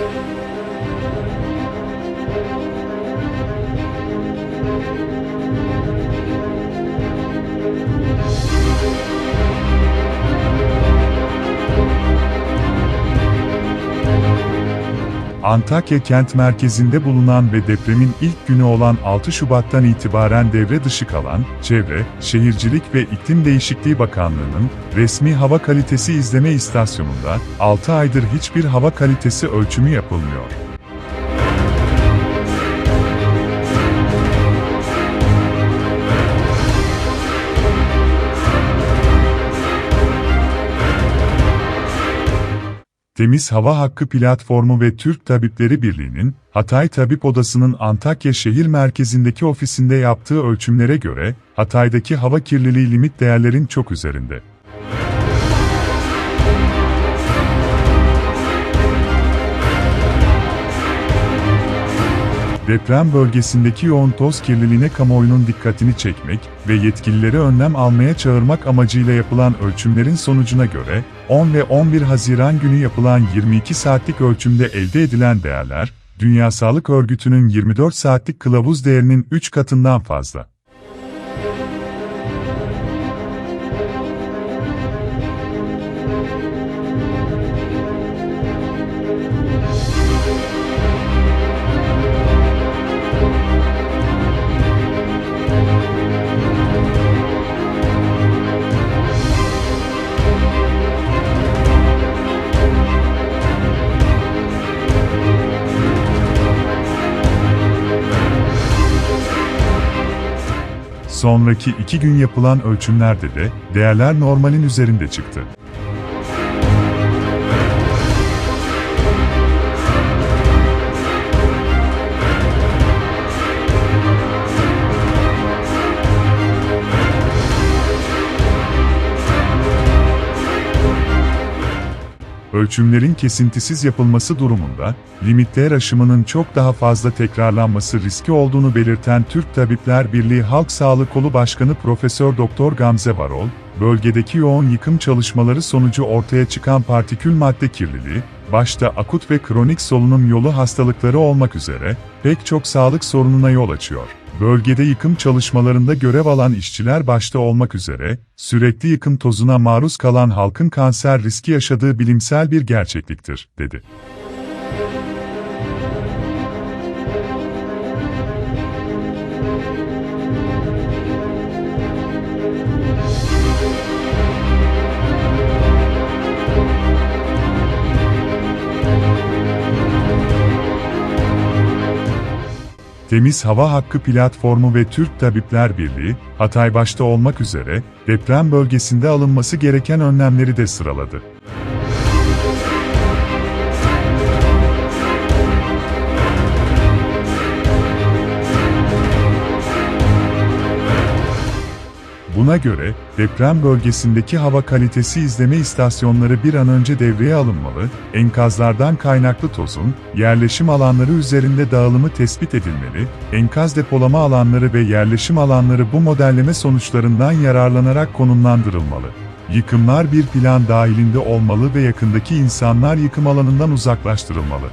Música Antakya kent merkezinde bulunan ve depremin ilk günü olan 6 Şubat'tan itibaren devre dışı kalan, Çevre, Şehircilik ve İklim Değişikliği Bakanlığı'nın resmi hava kalitesi izleme istasyonunda 6 aydır hiçbir hava kalitesi ölçümü yapılmıyor. Temiz Hava Hakkı Platformu ve Türk Tabipleri Birliği'nin, Hatay Tabip Odası'nın Antakya şehir merkezindeki ofisinde yaptığı ölçümlere göre, Hatay'daki hava kirliliği limit değerlerin çok üzerinde. Deprem bölgesindeki yoğun toz kirliliğine kamuoyunun dikkatini çekmek ve yetkilileri önlem almaya çağırmak amacıyla yapılan ölçümlerin sonucuna göre, 10 ve 11 Haziran günü yapılan 22 saatlik ölçümde elde edilen değerler, Dünya Sağlık Örgütü'nün 24 saatlik kılavuz değerinin 3 katından fazla. Sonraki iki gün yapılan ölçümlerde de değerler normalin üzerinde çıktı. Ölçümlerin kesintisiz yapılması durumunda, limitler aşımının çok daha fazla tekrarlanması riski olduğunu belirten Türk Tabipler Birliği Halk Sağlığı Kolu Başkanı Profesör Doktor Gamze Varol, bölgedeki yoğun yıkım çalışmaları sonucu ortaya çıkan partikül madde kirliliği, başta akut ve kronik solunum yolu hastalıkları olmak üzere, pek çok sağlık sorununa yol açıyor. Bölgede yıkım çalışmalarında görev alan işçiler başta olmak üzere, sürekli yıkım tozuna maruz kalan halkın kanser riski yaşadığı bilimsel bir gerçekliktir, dedi. Temiz Hava Hakkı Platformu ve Türk Tabipler Birliği, Hatay başta olmak üzere, deprem bölgesinde alınması gereken önlemleri de sıraladı. Buna göre, deprem bölgesindeki hava kalitesi izleme istasyonları bir an önce devreye alınmalı, enkazlardan kaynaklı tozun, yerleşim alanları üzerinde dağılımı tespit edilmeli, enkaz depolama alanları ve yerleşim alanları bu modelleme sonuçlarından yararlanarak konumlandırılmalı. Yıkımlar bir plan dahilinde olmalı ve yakındaki insanlar yıkım alanından uzaklaştırılmalı.